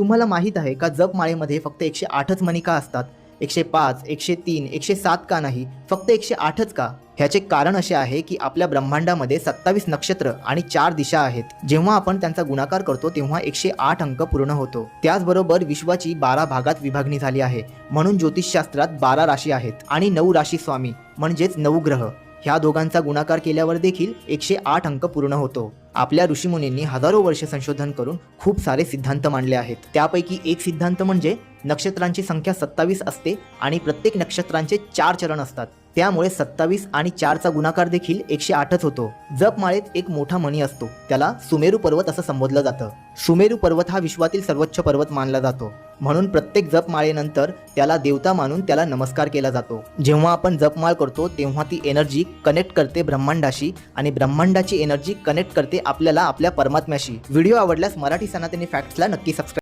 तुम्हाला माहीत आहे का जपमाळेमध्ये फक्त एकशे आठच मणिका असतात? एकशे पाच एकशे तीन एकशे सात का नाही? फक्त एकशे आठच का? ह्याचे कारण असे आहे की आपल्या ब्रह्मांडामध्ये सत्तावीस नक्षत्र आणि चार दिशा आहेत. जेव्हा आपण त्यांचा गुणाकार करतो तेव्हा एकशे आठ अंक पूर्ण होतो. त्याचबरोबर विश्वाची बारा भागात विभागणी झाली आहे. म्हणून ज्योतिषशास्त्रात बारा राशी आहेत आणि नऊ राशी स्वामी म्हणजेच नऊ ग्रह. ह्या दोघांचा गुणाकार केल्यावर देखील एकशे आठ अंक पूर्ण होतो. आपल्या ऋषीमुनींनी हजारो वर्ष संशोधन करून खूप सारे सिद्धांत मांडले आहेत. त्यापैकी एक सिद्धांत म्हणजे नक्षत्रांची संख्या सत्तावीस असते आणि प्रत्येक नक्षत्रांचे चार चरण असतात. त्यामुळे सत्तावीस आणि चारचा गुणाकार देखील एकशे आठच होतो. जपमाळेत एक मोठा मणी असतो. त्याला सुमेरू पर्वत असं संबोधलं जातं. सुमेरू पर्वत हा विश्वातील सर्वोच्च पर्वत मानला जातो. म्हणून प्रत्येक जपमाळेनंतर त्याला देवता मानून त्याला नमस्कार केला जातो. जेव्हा आपण जपमाळ करतो तेव्हा ती एनर्जी कनेक्ट करते ब्रह्मांडाशी आणि ब्रह्मांडाची एनर्जी कनेक्ट करते आपल्याला आपल्या परमात्म्याशी. व्हिडिओ आवडल्यास मराठी सनातनी फॅक्ट्सला नक्की सबस्क्राईब